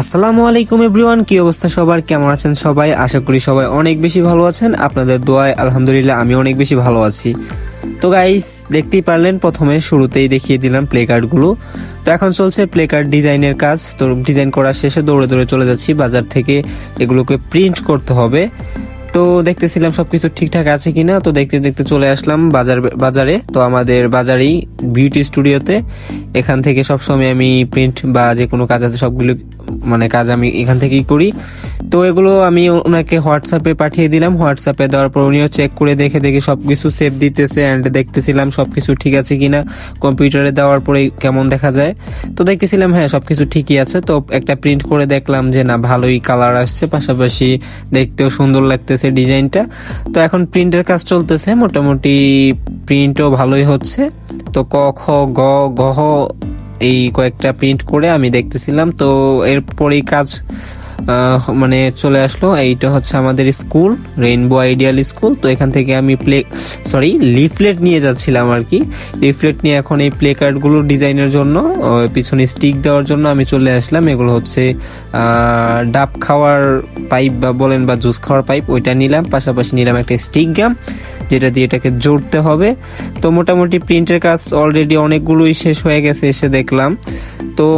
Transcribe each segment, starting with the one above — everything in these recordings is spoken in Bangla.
আসসালামু আলাইকুম এভরিওয়ান, কি অবস্থা সবার? কেমন আছেন সবাই? আশা করি সবাই অনেক বেশি ভালো আছেন। আপনাদের দোয়ায় আলহামদুলিল্লাহ আমি অনেক বেশি ভালো আছি। তো গাইস দেখতেই পারলেন, প্রথমে শুরুতেই দেখিয়ে দিলাম প্লে কার্ডগুলো তো এখন চলছে প্লে কার্ড ডিজাইনের কাজ। তো ডিজাইন করা শেষে দৌড়ে দৌড়ে চলে যাচ্ছি। বাজার থেকে এগুলোকে প্রিন্ট করতে হবে। তো দেখতেছিলাম সব কিছু ঠিকঠাক আছে কিনা। তো দেখতে দেখতে চলে আসলাম বাজার, বাজারে। তো আমাদের বাজারেই বিউটি স্টুডিওতে এখান থেকে সবসময় আমি প্রিন্ট বা যে কোনো কাজ আছে সবগুলো মানে কাজ আমি এখান থেকেই করি। তো এগুলো আমি ওনাকে হোয়াটসঅ্যাপে পাঠিয়ে দিলাম। হোয়াটসঅ্যাপে দেওয়ার পর উনিও চেক করে দেখে দেখে সবকিছু সেভ দিতেছে অ্যান্ড দেখতেছিলাম সবকিছু ঠিক আছে কিনা। কম্পিউটারে দেওয়ার পরে কেমন দেখা যায়। তো দেখতেছিলাম হ্যাঁ সবকিছু ঠিকই আছে। তো একটা প্রিন্ট করে দেখলাম যে, না, ভালোই কালার আসছে। পাশাপাশি দেখতেও সুন্দর লাগতেছে ডিজাইনটা। তো এখন প্রিন্টের কাজ চলতেছে। মোটামুটি প্রিন্টও ভালোই হচ্ছে। তো ক, খ, গ গহ এই কয়েকটা প্রিন্ট করে আমি দেখতেছিলাম। তো এরপরেই কাজ মানে চলে আসলো। এইটা হচ্ছে আমাদের স্কুল রেইনবো আইডিয়াল স্কুল তো এখান থেকে আমি প্লে সরি লিফলেট নিয়ে যাচ্ছিলাম আর কি। লিফলেট নিয়ে এখন এই প্লে কার্ডগুলো ডিজাইনের জন্য পিছনে স্টিক দেওয়ার জন্য আমি চলে আসলাম। এগুলো হচ্ছে ডাব খাওয়ার পাইপ বা বলেন বা জুস খাওয়ার পাইপ ওইটা নিলাম। পাশাপাশি নিলাম একটা স্টিক গাম যেটা দিয়ে এটাকে জোড়তে হবে। তো মোটামুটি প্রিন্টের কাজ অলরেডি অনেকগুলোই শেষ হয়ে গেছে এসে দেখলাম। তো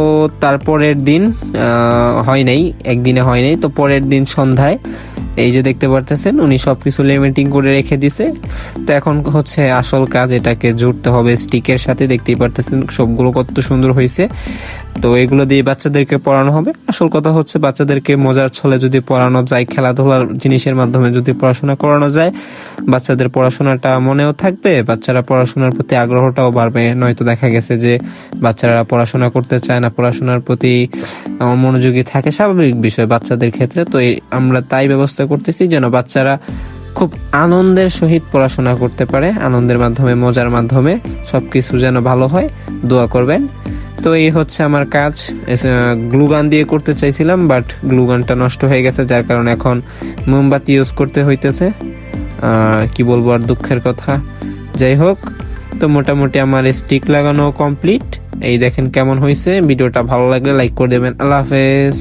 তারপরের দিন হয় নাই, একদিনে হয় নাই, তো পরের দিন সন্ধ্যায়, এই যে দেখতে পারতেছেন, উনি সব কিছু লেমেন্টিং করে রেখে দিছে। তো এখন হচ্ছে আসল কাজ এটাকে জুড়তে হবে স্টিকের সাথে দেখতেই পারতেছেন, সবগুলো কত সুন্দর হয়েছে তো এগুলো দিয়ে বাচ্চাদেরকে পড়ানো হবে। আসল কথা হচ্ছে বাচ্চাদেরকে মজার ছলে যদি পড়ানো যায়, খেলাধুলার জিনিসের মাধ্যমে যদি পড়াশোনা করানো যায়, বাচ্চাদের পড়াশোনাটা মনেও থাকবে, বাচ্চারা পড়াশোনার প্রতি আগ্রহটাও বাড়বে। নয়তো দেখা গেছে যে বাচ্চারা পড়াশোনা করতে চায় না, পড়াশোনার প্রতি মনোযোগী থাকে, স্বাভাবিক বিষয় বাচ্চাদের ক্ষেত্রে। তো আমরা তাই ব্যবস্থা করতেছি যেন বাচ্চারা খুব আনন্দের সহিত পড়াশোনা করতে পারে, আনন্দের মাধ্যমে, মজার মাধ্যমে। সবকিছু যেন ভালো হয়, দোয়া করবেন। তো এই হচ্ছে আমার কাজ। গ্লুগান দিয়ে করতে চাইছিলাম বাট গ্লুগানটা নষ্ট হয়ে গেছে, যার কারণে এখন মোমবাতি ইউজ করতে হইতেছে। কি বলব আর দুঃখের কথা। যাই হোক, তো মোটামুটি আমার স্টিক লাগানো কমপ্লিট এই দেখেন কেমন হয়েছে ভিডিওটা ভালো লাগলে লাইক করে দেবেন। আল্লাহ হাফেজ।